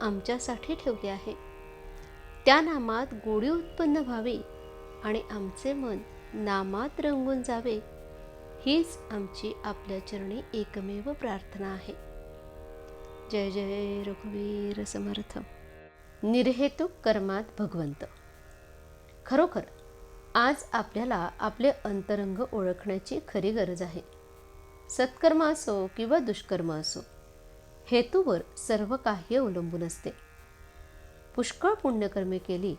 आमच्यासाठी ठेवले आहे. त्या नामात गोडी उत्पन्न व्हावी आणि आमचे मन नामात रंगून जावे हीच आमची आपल्या चरणी एकमेव प्रार्थना आहे. जय जय रघुवीर समर्थ. निर्हेतुक कर्मात भगवंत. खरोखर आज आपल्याला आपले अंतरंग ओळखण्याची खरी गरज आहे. सत्कर्म असो किंवा दुष्कर्म असो हेतूवर सर्व काही अवलंबून असते. पुष्कळ पुण्यकर्मे केली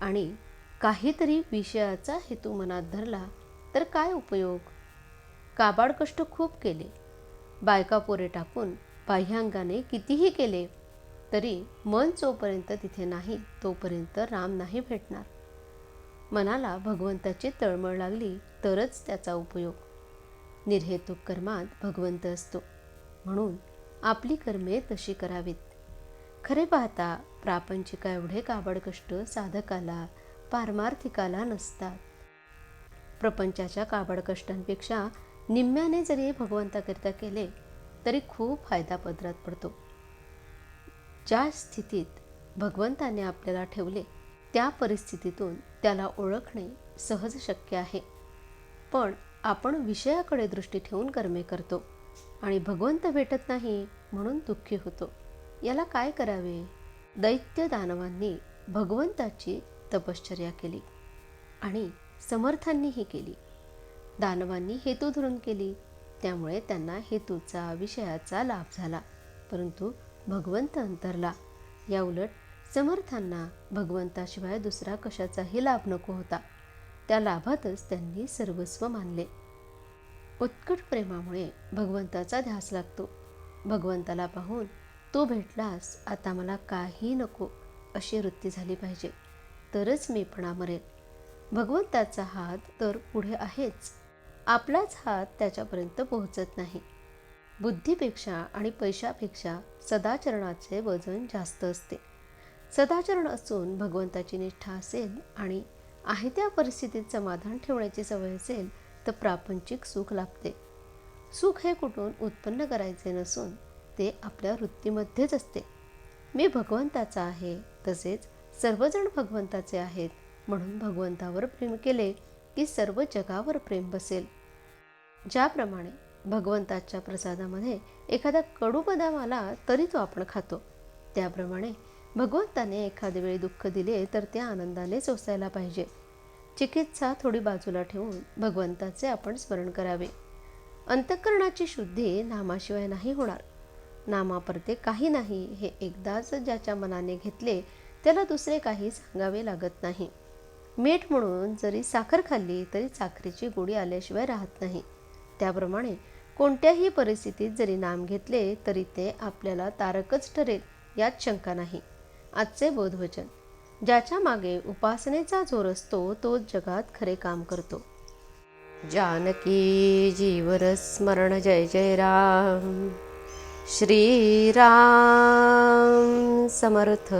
आणि काहीतरी विषयाचा हेतू मनात धरला तर काय उपयोग? काबाड कष्ट खूप केले. बायका पोरे टाकून बाह्यांगाने कितीही केले तरी मन जोपर्यंत तिथे नाही तोपर्यंत राम नाही भेटणार. मनाला भगवंताची तळमळ लागली तरच त्याचा उपयोग. निर्हेतुक कर्मात भगवंत असतो. म्हणून आपली कर्मे तशी करावीत. खरे पाहता प्रापंचिका एवढे काबड कष्ट साधकाला पारमार्थिकाला नसतात. प्रपंचाच्या काबड कष्टांपेक्षा निम्म्याने जरी भगवंताकरिता केले तरी खूप फायदा पदरात पडतो. ज्या स्थितीत भगवंताने आपल्याला ठेवले त्या परिस्थितीतून त्याला ओळखणे सहज शक्य आहे. पण आपण विषयाकडे दृष्टी ठेवून कर्मे करतो. आणि भगवंत भेटत नाही म्हणून दुःखी होतो. याला काय करावे? दैत्य दानवांनी भगवंताची तपश्चर्या केली आणि समर्थांनीही केली. दानवांनी हेतू धरून केली. त्यामुळे त्यांना हेतूचा विषयाचा लाभ झाला. परंतु भगवंत अंतरला. या उलट समर्थांना भगवंताशिवाय दुसरा कशाचाही लाभ नको होता. त्या लाभातच त्यांनी सर्वस्व मानले. उत्कट प्रेमामुळे भगवंताचा ध्यास लागतो. भगवंताला पाहून तू भेटलास आता मला काही नको अशी वृत्ती झाली पाहिजे. तरच मीपणा मरेल भगवंताचा हात तर पुढे आहेच. आपलाच हात त्याच्यापर्यंत पोहोचत नाही. बुद्धीपेक्षा आणि पैशापेक्षा सदाचरणाचे वजन जास्त असते. सदाचरण असून भगवंताची निष्ठा असेल आणि आहे त्या परिस्थितीत समाधान ठेवण्याची सवय असेल तर प्रापंचिक सुख लाभते. सुख हे कुठून उत्पन्न करायचे नसून ते आपल्या वृत्तीमध्येच असते. मी भगवंताचा आहे तसेच सर्वजण भगवंताचे आहेत म्हणून भगवंतावर प्रेम केले की सर्व जगावर प्रेम बसेल. ज्याप्रमाणे भगवंताच्या प्रसादामध्ये एखादा कडू बदाम आला तरी तो आपण खातो. त्याप्रमाणे भगवंताने एखाद्या वेळी दुःख दिले तर ते आनंदाने सोसायला पाहिजे. चिकित्सा थोडी बाजूला ठेवून भगवंताचे आपण स्मरण करावे. अंतःकरणाची शुद्धी नामाशिवाय नाही होणार. नामापरते काही नाही हे एकदाच ज्याच्या मनाने घेतले त्याला दुसरे काही सांगावे लागत नाही. मीठ म्हणून जरी साखर खाल्ली तरी साखरेची गोडी आल्याशिवाय राहत नाही. त्याप्रमाणे कोणत्याही परिस्थितीत जरी नाम घेतले तरी ते आपल्याला तारकच ठरेल यात शंका नाही. आजचे बोधवचन. ज्याच्या मागे उपासनेचा जोर असतो तोच जगात खरे काम करतो. जानकी जीवर स्मरण जय जय राम. श्रीराम समर्थ.